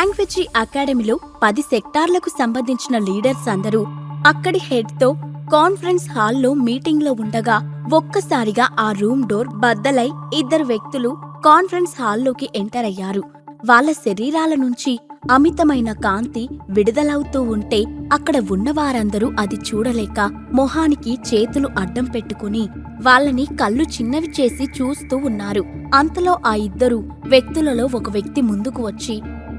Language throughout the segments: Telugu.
లాంగ్వేజీ అకాడమీలో పది సెక్టార్లకు సంబంధించిన లీడర్స్ అందరూ అక్కడి హెడ్తో కాన్ఫరెన్స్ హాల్లో మీటింగ్లో ఉండగా ఒక్కసారిగా ఆ రూమ్ డోర్ బద్దలై ఇద్దరు వ్యక్తులు కాన్ఫరెన్స్ హాల్లోకి ఎంటర్ అయ్యారు. వాళ్ళ శరీరాల నుంచి అమితమైన కాంతి విడుదలవుతూ ఉంటే అక్కడ ఉన్నవారందరూ అది చూడలేక మొహానికి చేతులు అడ్డం పెట్టుకుని వాళ్ళని కళ్ళు చిన్నవి చేసి చూస్తూ ఉన్నారు. అంతలో ఆ ఇద్దరు వ్యక్తులలో ఒక వ్యక్తి ముందుకు వచ్చి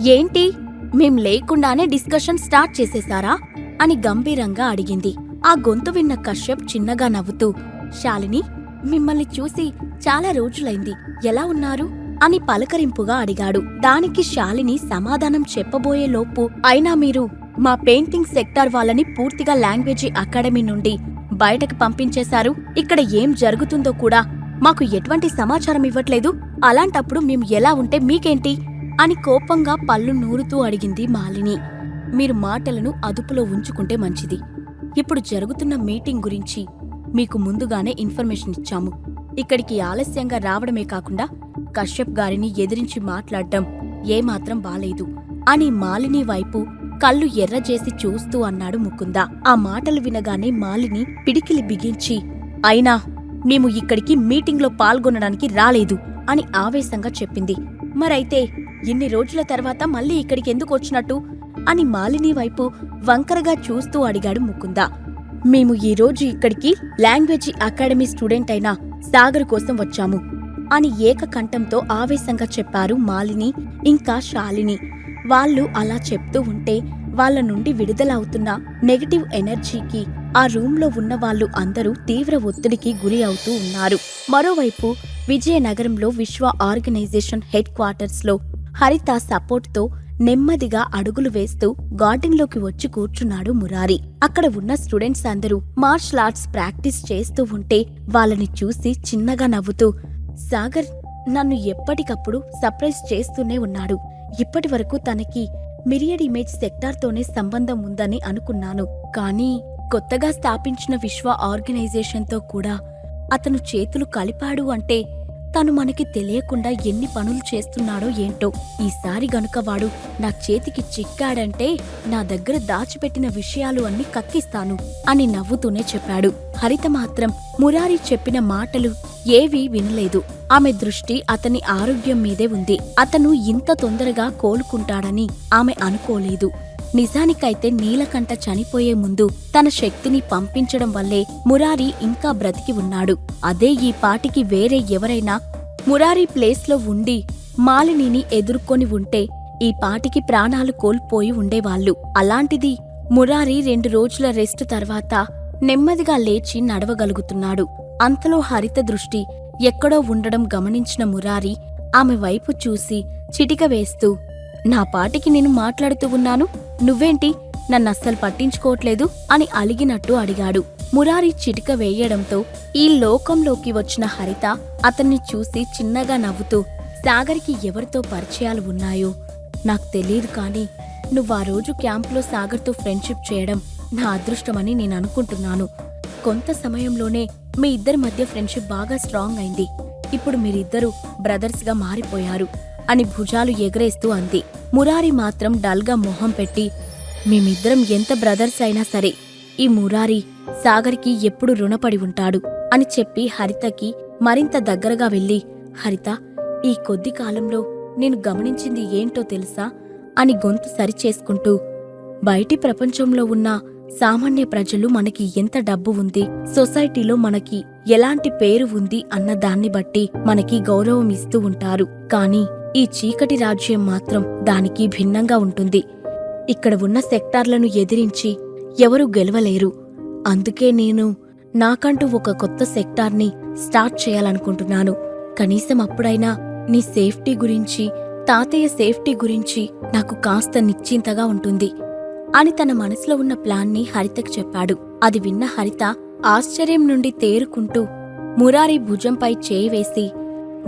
ఏంటి? మేం లేకుండానే డిస్కషన్ స్టార్ట్ చేసేశారా? అని గంభీరంగా అడిగింది. ఆ గొంతు విన్న కశ్యప్ చిన్నగా నవ్వుతూ శాలిని మిమ్మల్ని చూసి చాలా రోజులైంది. ఎలా ఉన్నారు? అని పలకరింపుగా అడిగాడు. దానికి శాలిని సమాధానం చెప్పబోయే లోపు అయినా మీరు మా పెయింటింగ్ సెక్టార్ వాళ్ళని పూర్తిగా లాంగ్వేజీ అకాడమీ నుండి బయటకు పంపించేశారు. ఇక్కడ ఏం జరుగుతుందో కూడా మాకు ఎటువంటి సమాచారం ఇవ్వట్లేదు. అలాంటప్పుడు మేము ఎలా ఉంటే మీకేంటి? అని కోపంగా పళ్ళు నూరుతూ అడిగింది మాలిని. మీరు మాటలను అదుపులో ఉంచుకుంటే మంచిది. ఇప్పుడు జరుగుతున్న మీటింగ్ గురించి మీకు ముందుగానే ఇన్ఫర్మేషన్ ఇచ్చాము. ఇక్కడికి ఆలస్యంగా రావడమే కాకుండా కశ్యప్ గారిని ఎదిరించి మాట్లాడడం ఏమాత్రం బాలేదు అని మాలిని వైపు కళ్ళు ఎర్రజేసి చూస్తూ అన్నాడు ముకుంద. ఆ మాటలు వినగానే మాలిని పిడికిలి బిగించి అయినా మేము ఇక్కడికి మీటింగ్లో పాల్గొనడానికి రాలేదు అని ఆవేశంగా చెప్పింది. మరైతే ఇన్ని రోజుల తర్వాత మళ్ళీ ఇక్కడికి ఎందుకు వచ్చినట్టు? అని మాలిని వైపు వంకరగా చూస్తూ అడిగాడు ముకుంద. మేము ఈరోజు ఇక్కడికి లాంగ్వేజ్ అకాడమీ స్టూడెంట్ అయిన సాగర్ కోసం వచ్చాము అని ఏకకంఠంతో ఆవేశంగా చెప్పారు మాలిని ఇంకా శాలిని. వాళ్ళు అలా చెప్తూ ఉంటే వాళ్ళ నుండి విడుదలవుతున్న నెగటివ్ ఎనర్జీకి ఆ రూంలో ఉన్న వాళ్ళు అందరూ తీవ్ర ఒత్తిడికి గురి అవుతూ ఉన్నారు. మరోవైపు విజయనగరంలో విశ్వ ఆర్గనైజేషన్ హెడ్ క్వార్టర్స్లో హరిత సపోర్ట్తో నెమ్మదిగా అడుగులు వేస్తూ గార్డెన్లోకి వచ్చి కూర్చున్నాడు మురారి. అక్కడ ఉన్న స్టూడెంట్స్ అందరూ మార్షల్ ఆర్ట్స్ ప్రాక్టీస్ చేస్తూ ఉంటే వాళ్ళని చూసి చిన్నగా నవ్వుతూ సాగర్ నన్ను ఎప్పటికప్పుడు సర్ప్రైజ్ చేస్తూనే ఉన్నాడు. ఇప్పటి వరకు తనకి మిరియడ్ ఇమేజ్ సెక్టార్తోనే సంబంధం ఉందని అనుకున్నాను. కానీ కొత్తగా స్థాపించిన విశ్వ ఆర్గనైజేషన్తో కూడా అతను చేతులు కలిపాడు అంటే తను మనకి తెలియకుండా ఎన్ని పనులు చేస్తున్నాడో ఏంటో. ఈసారి గనుక వాడు నా చేతికి చిక్కాడంటే నా దగ్గర దాచిపెట్టిన విషయాలు అన్ని కక్కిస్తాను అని నవ్వుతూనే చెప్పాడు. హరిత మాత్రం మురారి చెప్పిన మాటలు ఏవీ వినలేదు. ఆమె దృష్టి అతని ఆరోగ్యం మీదే ఉంది. అతను ఇంత తొందరగా కోలుకుంటాడని ఆమె అనుకోలేదు. నిజానికైతే నీలకంఠ చనిపోయే ముందు తన శక్తిని పంపించడం వల్లే మురారి ఇంకా బ్రతికి ఉన్నాడు. అదే ఈ పాటికి వేరే ఎవరైనా మురారి ప్లేస్లో ఉండి మాలినిని ఎదుర్కొని ఉంటే ఈ పాటికి ప్రాణాలు కోల్పోయి ఉండేవాళ్ళు. అలాంటిది మురారి రెండు రోజుల రెస్ట్ తర్వాత నెమ్మదిగా లేచి నడవగలుగుతున్నాడు. అంతలో హరిత దృష్టి ఎక్కడో ఉండడం గమనించిన మురారి ఆమె వైపు చూసి చిటిక వేస్తూ నా పాటికి నేను మాట్లాడుతూ ఉన్నాను. నువ్వేంటి? నన్నస్సలు పట్టించుకోవట్లేదు అని అలిగినట్టు అడిగాడు. మురారి చిటిక వేయడంతో ఈ లోకంలోకి వచ్చిన హరిత అతన్ని చూసి చిన్నగా నవ్వుతూ సాగర్కి ఎవరితో పరిచయాలు ఉన్నాయో? నాకు తెలియదు కానీ నువ్వు ఆ రోజు క్యాంప్లో సాగర్తో ఫ్రెండ్షిప్ చేయడం నా అదృష్టమని నేను అనుకుంటున్నాను. కొంత సమయంలోనే మీ ఇద్దరి మధ్య ఫ్రెండ్షిప్ బాగా స్ట్రాంగ్ అయింది. ఇప్పుడు మీరిద్దరూ బ్రదర్స్గా మారిపోయారు. అని భుజాలు ఎగరేస్తూ అంది. మురారి మాత్రం డల్గా మొహం పెట్టి మేమిద్దరం ఎంత బ్రదర్స్ అయినా సరే ఈ మురారి సాగర్కి ఎప్పుడు రుణపడి ఉంటాడు అని చెప్పి హరితకి మరింత దగ్గరగా వెళ్ళి హరిత ఈ కొద్ది కాలంలో నేను గమనించింది ఏంటో తెలుసా? అని గొంతు సరిచేసుకుంటూ బయటి ప్రపంచంలో ఉన్న సామాన్య ప్రజలు మనకి ఎంత డబ్బు ఉంది సొసైటీలో మనకి ఎలాంటి పేరు ఉంది అన్న దాన్ని బట్టి మనకి గౌరవం ఇస్తూ ఉంటారు. కానీ ఈ చీకటి రాజ్యం మాత్రం దానికి భిన్నంగా ఉంటుంది. ఇక్కడ ఉన్న సెక్టార్లను ఎదిరించి ఎవరూ గెలవలేరు. అందుకే నేను నాకంటూ ఒక కొత్త సెక్టార్ని స్టార్ట్ చేయాలనుకుంటున్నాను. కనీసం అప్పుడైనా నీ సేఫ్టీ గురించి తాతయ్య సేఫ్టీ గురించి నాకు కాస్త నిశ్చింతగా ఉంటుంది. అని తన మనసులో ఉన్న ప్లాన్ని హరితకు చెప్పాడు. అది విన్న హరిత ఆశ్చర్యం నుండి తేరుకుంటూ మురారి భుజంపై చేయి వేసి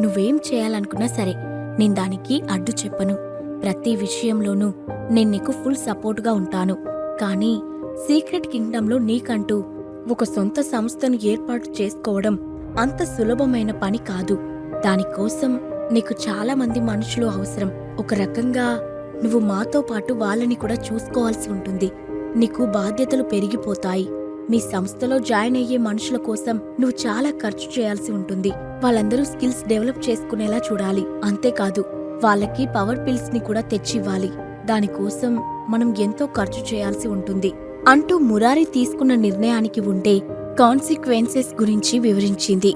నువ్వేం చేయాలనుకున్నా సరే నేను దానికి అడ్డు చెప్పను. ప్రతి విషయంలోనూ నేను నీకు ఫుల్ సపోర్ట్గా ఉంటాను. కానీ సీక్రెట్ కింగ్డంలో నీకంటూ ఒక సొంత సంస్థను ఏర్పాటు చేసుకోవడం అంత సులభమైన పని కాదు. దానికోసం నీకు చాలా మంది మనుషులు అవసరం. ఒక రకంగా నువ్వు మాతో పాటు వాళ్ళని కూడా చూసుకోవాల్సి ఉంటుంది. నీకు బాధ్యతలు పెరిగిపోతాయి. మీ సంస్థలో జాయిన్ అయ్యే మనుషుల కోసం నువ్వు చాలా ఖర్చు చేయాల్సి ఉంటుంది. వాళ్ళందరూ స్కిల్స్ డెవలప్ చేసుకునేలా చూడాలి. అంతేకాదు వాళ్ళకి పవర్ పిల్స్ని కూడా తెచ్చివ్వాలి. దానికోసం మనం ఎంతో ఖర్చు చేయాల్సి ఉంటుంది. అంటూ మురారి తీసుకున్న నిర్ణయానికి ఉండే కాన్సిక్వెన్సెస్ గురించి వివరించింది.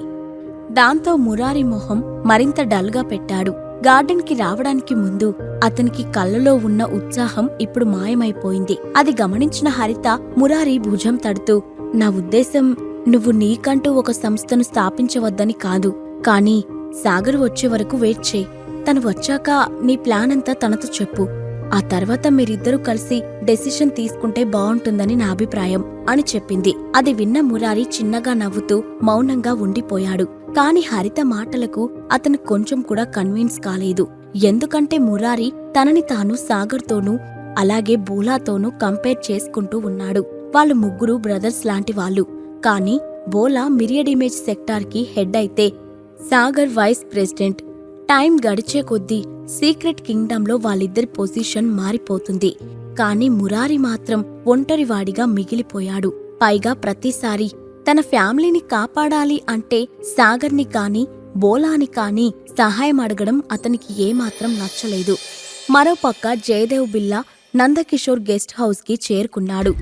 దాంతో మురారి మొహం మరింత డల్గా పెట్టాడు. గార్డెన్కి రావడానికి ముందు అతనికి కళ్ళలో ఉన్న ఉత్సాహం ఇప్పుడు మాయమైపోయింది. అది గమనించిన హరిత మురారి భుజం తడుతూ నా ఉద్దేశం నువ్వు నీకంటూ ఒక సంస్థను స్థాపించవద్దని కాదు. కానీ సాగర్ వచ్చే వరకు వెయిట్ చేయి. తను వచ్చాక నీ ప్లాన్ అంతా తనతో చెప్పు. ఆ తర్వాత మీరిద్దరూ కలిసి డెసిషన్ తీసుకుంటే బావుంటుందని నా అభిప్రాయం అని చెప్పింది. అది విన్న మురారి చిన్నగా నవ్వుతూ మౌనంగా ఉండిపోయాడు. కాని హరిత మాటలకు అతను కొంచెం కూడా కన్విన్స్ కాలేదు. ఎందుకంటే మురారి తనని తాను సాగర్తోనూ అలాగే బోలాతోనూ కంపేర్ చేసుకుంటూ ఉన్నాడు. వాళ్ళు ముగ్గురు బ్రదర్స్ లాంటి వాళ్ళు. కానీ బోలా మిరియడ్ ఇమేజ్ సెక్టార్కి హెడ్ అయితే సాగర్ వైస్ ప్రెసిడెంట్ టైం గడిచే కొద్దీ సీక్రెట్ కింగ్డంలో వాళ్ళిద్దరి పొజిషన్ మారిపోతుంది. కానీ మురారి మాత్రం ఒంటరివాడిగా మిగిలిపోయాడు. పైగా ప్రతిసారి తన ఫ్యామిలీని కాపాడాలి అంటే సాగర్ని కాని బోలాని కాని సహాయం అడగడం అతనికి ఏమాత్రం నచ్చలేదు. మరోపక్క జయదేవ్ బిల్లా నందకిషోర్ గెస్ట్ హౌస్కి చేరుకున్నాడు.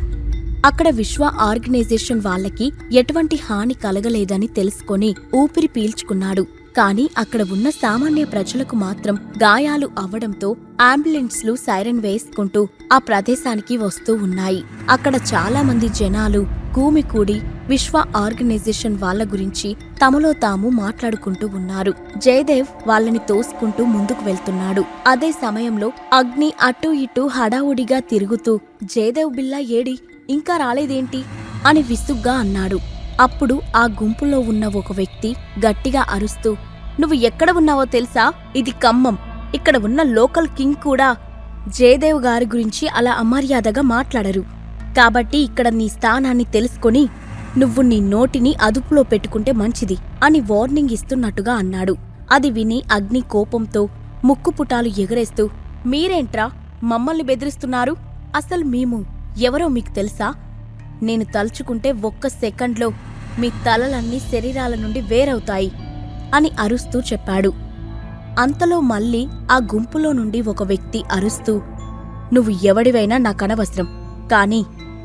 అక్కడ విశ్వ ఆర్గనైజేషన్ వాళ్ళకి ఎటువంటి హాని కలగలేదని తెలుసుకొని ఊపిరి పీల్చుకున్నాడు. కానీ అక్కడ ఉన్న సామాన్య ప్రజలకు మాత్రం గాయాలు అవ్వడంతో అంబులెన్స్లు సైరన్ వేసుకుంటూ ఆ ప్రదేశానికి వస్తూ ఉన్నాయి. అక్కడ చాలా మంది జనాలు కూమికూడి విశ్వ ఆర్గనైజేషన్ వాళ్ళ గురించి తమలో తాము మాట్లాడుకుంటూ ఉన్నారు. జయదేవ్ వాళ్ళని తోసుకుంటూ ముందుకు వెళ్తున్నాడు. అదే సమయంలో అగ్ని అటూ ఇటూ హడావుడిగా తిరుగుతూ జయదేవ్ బిల్లా ఏడి? ఇంకా రాలేదేంటి? అని విసుగ్గా అన్నాడు. అప్పుడు ఆ గుంపులో ఉన్న ఒక వ్యక్తి గట్టిగా అరుస్తూ నువ్వు ఎక్కడ ఉన్నావో తెలుసా? ఇది ఖమ్మం. ఇక్కడ ఉన్న లోకల్ కింగ్ కూడా. జయదేవ్ గారి గురించి అలా అమర్యాదగా మాట్లాడరు. కాబట్టి ఇక్కడ నీ స్థానాన్ని తెలుసుకొని నువ్వు నీ నోటిని అదుపులో పెట్టుకుంటే మంచిది అని వార్నింగ్ ఇస్తున్నట్టుగా అన్నాడు. అది విని అగ్ని కోపంతో ముక్కుపుటాలు ఎగరేస్తూ మీరేంట్రా? మమ్మల్ని బెదిరిస్తున్నారు? అసలు మేము ఎవరో మీకు తెలుసా? నేను తలుచుకుంటే ఒక్క సెకండ్లో మీ తలలన్నీ శరీరాల నుండి వేరవుతాయి అని అరుస్తూ చెప్పాడు. అంతలో మళ్ళీ ఆ గుంపులో నుండి ఒక వ్యక్తి అరుస్తూ నువ్వు ఎవడివైనా నాకనవసరం కానీ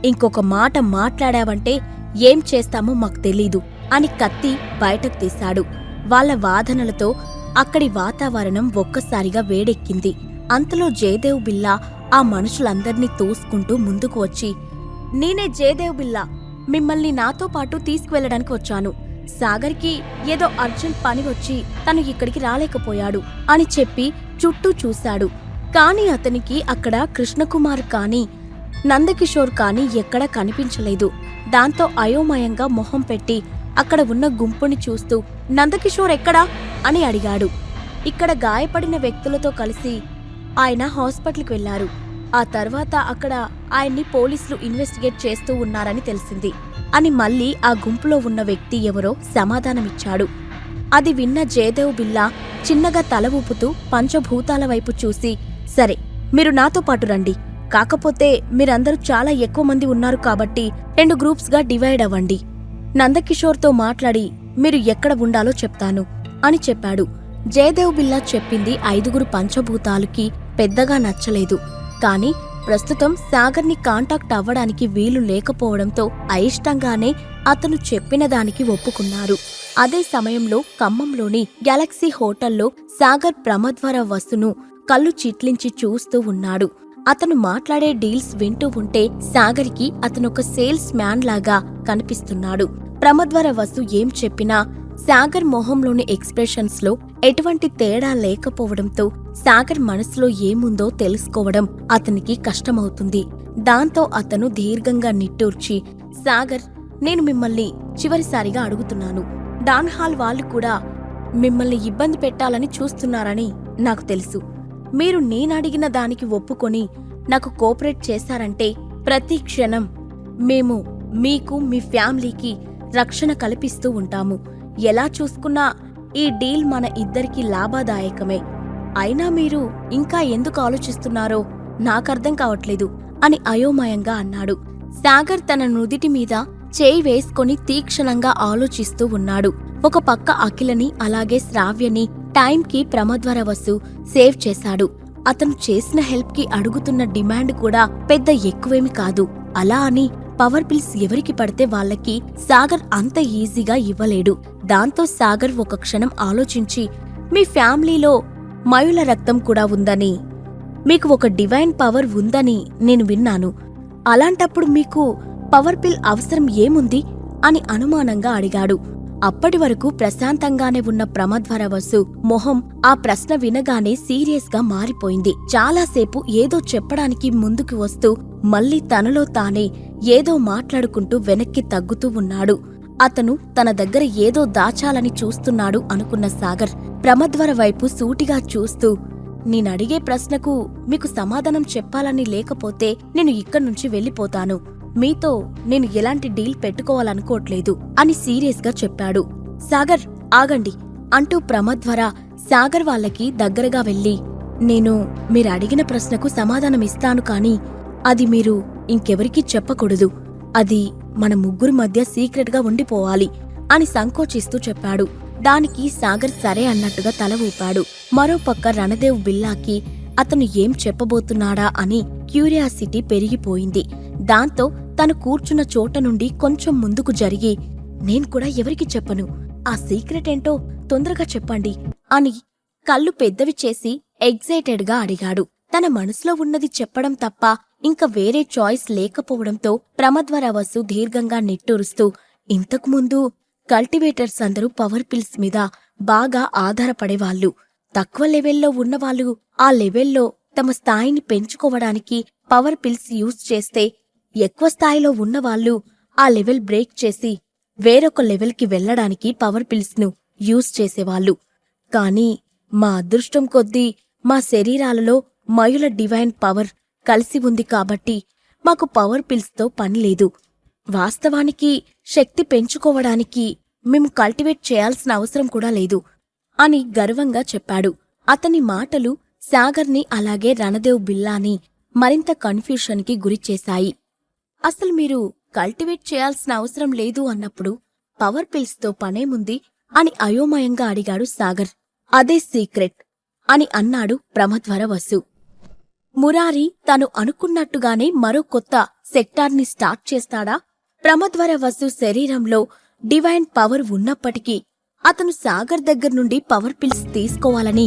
ఇంకొక మాట మాట్లాడావంటే ఏం చేస్తామో మాకు తెలీదు అని కత్తి బయటకు తీశాడు. వాళ్ళ వాదనలతో అక్కడి వాతావరణం ఒక్కసారిగా వేడెక్కింది. అంతలో జయదేవ్ బిల్లా ఆ మనుషులందర్నీ తోసుకుంటూ ముందుకు వచ్చి నేనే జయదేవ్ బిల్లా. మిమ్మల్ని నాతో పాటు తీసుకువెళ్ళడానికి వచ్చాను. సాగర్కి ఏదో అర్జెంట్ పని వచ్చి తను ఇక్కడికి రాలేకపోయాడు అని చెప్పి చుట్టూ చూశాడు. కాని అతనికి అక్కడ కృష్ణకుమార్ కానీ నందకిషోర్ కాని ఎక్కడా కనిపించలేదు. దాంతో అయోమయంగా మొహం పెట్టి అక్కడ ఉన్న గుంపుని చూస్తూ నందకిషోర్ ఎక్కడా అని అడిగాడు. ఇక్కడ గాయపడిన వ్యక్తులతో కలిసి ఆయన హాస్పిటల్కి వెళ్ళారు ఆ తర్వాత అక్కడ ఆయన్ని పోలీసులు ఇన్వెస్టిగేట్ చేస్తూ ఉన్నారని తెలిసింది. అని మళ్ళీ ఆ గుంపులో ఉన్న వ్యక్తి ఎవరో సమాధానమిచ్చాడు. అది విన్న జయదేవ్ బిల్లా చిన్నగా తల ఊపుతూ పంచభూతాల వైపు చూసి సరే మీరు నాతో పాటు రండి. కాకపోతే మీరందరూ చాలా ఎక్కువ మంది ఉన్నారు కాబట్టి రెండు గ్రూప్స్గా డివైడ్ అవ్వండి. నందకిషోర్తో మాట్లాడి మీరు ఎక్కడ ఉండాలో చెప్తాను అని చెప్పాడు. జయదేవ్ బిల్లా చెప్పింది ఐదుగురు పంచభూతాలకి పెద్దగా నచ్చలేదు. కాని ప్రస్తుతం సాగర్ని కాంటాక్ట్ అవ్వడానికి వీలు లేకపోవడంతో అయిష్టంగానే అతను చెప్పిన దానికి ఒప్పుకున్నారు. అదే సమయంలో ఖమ్మంలోని గెలాక్సీ హోటల్లో సాగర్ ప్రమద్వర వసును కళ్ళు చిట్లించి చూస్తూ ఉన్నాడు. అతను మాట్లాడే డీల్స్ వింటూ ఉంటే సాగర్కి అతనొక సేల్స్ మ్యాన్ లాగా కనిపిస్తున్నాడు. ప్రమద్వర వసు ఏం చెప్పినా సాగర్ మొహంలోని ఎక్స్ప్రెషన్స్లో ఎటువంటి తేడా లేకపోవడంతో సాగర్ మనసులో ఏముందో తెలుసుకోవడం అతనికి కష్టమవుతుంది. దాంతో అతను దీర్ఘంగా నిట్టూర్చి సాగర్ నేను మిమ్మల్ని చివరిసారిగా అడుగుతున్నాను. డాన్హాల్ వాళ్ళు కూడా మిమ్మల్ని ఇబ్బంది పెట్టాలని చూస్తున్నారని నాకు తెలుసు. మీరు నేనడిగిన దానికి ఒప్పుకొని నాకు కోఆపరేట్ చేశారంటే ప్రతి క్షణం మేము మీకు మీ ఫ్యామిలీకి రక్షణ కల్పిస్తూ ఉంటాము. ఎలా చూసుకున్నా ఈ డీల్ మన ఇద్దరికీ లాభదాయకమే. అయినా మీరు ఇంకా ఎందుకు ఆలోచిస్తున్నారో నాకర్థం కావట్లేదు అని అయోమయంగా అన్నాడు. సాగర్ తన నుదిటి మీద చేయి వేసుకొని తీక్షణంగా ఆలోచిస్తూ ఉన్నాడు. ఒక పక్క అఖిలని అలాగే శ్రావ్యని టైంకి ప్రమద్వర వసు సేవ్ చేశాడు. అతను చేసిన హెల్ప్కి అడుగుతున్న డిమాండ్ కూడా పెద్ద ఎక్కువేమి కాదు. అలా అని పవర్ బిల్స్ ఎవరికి పడితే వాళ్ళకి సాగర్ అంత ఈజీగా ఇవ్వలేడు. దాంతో సాగర్ ఒక క్షణం ఆలోచించి మీ ఫ్యామిలీలో మయుల రక్తం కూడా ఉందని మీకు ఒక డివైన్ పవర్ ఉందని నేను విన్నాను. అలాంటప్పుడు మీకు పవర్ బిల్ అవసరం ఏముంది? అని అనుమానంగా అడిగాడు. అప్పటి వరకు ప్రశాంతంగానే ఉన్న ప్రమద్వర వసు మొహం ఆ ప్రశ్న వినగానే సీరియస్గా మారిపోయింది. చాలాసేపు ఏదో చెప్పడానికి ముందుకు వస్తూ మళ్ళీ తనలో తానే ఏదో మాట్లాడుకుంటూ వెనక్కి తగ్గుతూ ఉన్నాడు. అతను తన దగ్గర ఏదో దాచాలని చూస్తున్నాడు అనుకున్న సాగర్ ప్రమద్వర వైపు సూటిగా చూస్తూ నేనడిగే ప్రశ్నకు మీకు సమాధానం చెప్పాలని లేకపోతే నేను ఇక్కడ్నుంచి వెళ్ళిపోతాను. మీతో నేను ఎలాంటి డీల్ పెట్టుకోవాలనుకోవట్లేదు అని సీరియస్గా చెప్పాడు. సాగర్ ఆగండి. అంటూ ప్రమద్వర సాగర్ వాళ్ళకి దగ్గరగా వెళ్ళి నేను మీరు అడిగిన ప్రశ్నకు సమాధానం ఇస్తాను కాని అది మీరు ఇంకెవరికీ చెప్పకూడదు. అది మన ముగ్గురి మధ్య సీక్రెట్గా ఉండిపోవాలి అని సంకోచిస్తూ చెప్పాడు. దానికి సాగర్ సరే అన్నట్టుగా తల ఊపాడు. మరోపక్క రణదేవ్ బిల్లాకి అతను ఏం చెప్పబోతున్నాడా అని క్యూరియాసిటీ పెరిగిపోయింది. దాంతో తను కూర్చున్న చోట నుండి కొంచెం ముందుకు జరిగి నేను కూడా ఎవరికి చెప్పను? ఆ సీక్రెట్ ఏంటో తొందరగా చెప్పండి అని కళ్ళు పెద్దవి చేసి ఎగ్జైటెడ్గా అడిగాడు. తన మనసులో ఉన్నది చెప్పడం తప్ప ఇంక వేరే చాయిస్ లేకపోవడంతో ప్రమద్వర వసు దీర్ఘంగా నిట్టూరుస్తూ ఇంతకుముందు కల్టివేటర్స్ అందరూ పవర్ పిల్స్ మీద బాగా ఆధారపడేవాళ్ళు. తక్కువ లెవెల్లో ఉన్నవాళ్ళు ఆ లెవెల్లో తమ స్థాయిని పెంచుకోవడానికి పవర్ పిల్స్ యూజ్ చేస్తే ఎక్కువ స్థాయిలో ఉన్నవాళ్ళు ఆ లెవెల్ బ్రేక్ చేసి వేరొక లెవెల్కి వెళ్ళడానికి పవర్ పిల్స్ను యూజ్ చేసేవాళ్ళు. కానీ మా అదృష్టం కొద్దీ మా శరీరాలలో మయుల డివైన్ పవర్ కలిసి ఉంది కాబట్టి మాకు పవర్ పిల్స్తో పని లేదు. వాస్తవానికి శక్తి పెంచుకోవడానికి మేము కల్టివేట్ చేయాల్సిన అవసరం కూడా లేదు. అని గర్వంగా చెప్పాడు. అతని మాటలు సాగర్ని అలాగే రణదేవ్ బిల్లాని మరింత కన్ఫ్యూషన్కి గురిచేశాయి అసలు మీరు కల్టివేట్ చేయాల్సిన అవసరం లేదు అన్నప్పుడు పవర్ పిల్స్తో పనేముంది అని అయోమయంగా అడిగాడు సాగర్. అదే సీక్రెట్ అని అన్నాడు ప్రమద్వర వసు మురారి తను అనుకున్నట్టుగానే మరో కొత్త సెక్టార్ని స్టార్ట్ చేస్తాడా? ప్రమధ్వర వసు శరీరంలో డివైన్ పవర్ ఉన్నప్పటికీ అతను సాగర్ దగ్గర నుండి పవర్ పిల్స్ తీసుకోవాలని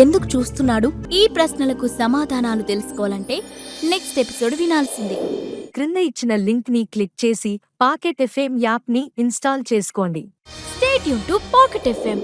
ఎందుకు చూస్తున్నాడు? ఈ ప్రశ్నలకు సమాధానాలు తెలుసుకోవాలంటే నెక్స్ట్ ఎపిసోడ్ వినాల్సిందే. క్రింద ఇచ్చిన లింక్ని క్లిక్ చేసి పాకెట్ ఎఫ్ఎం యాప్ని ఇన్స్టాల్ చేసుకోండి. స్టేట్ యూన్ టు పాకెట్ ఎఫ్ఎం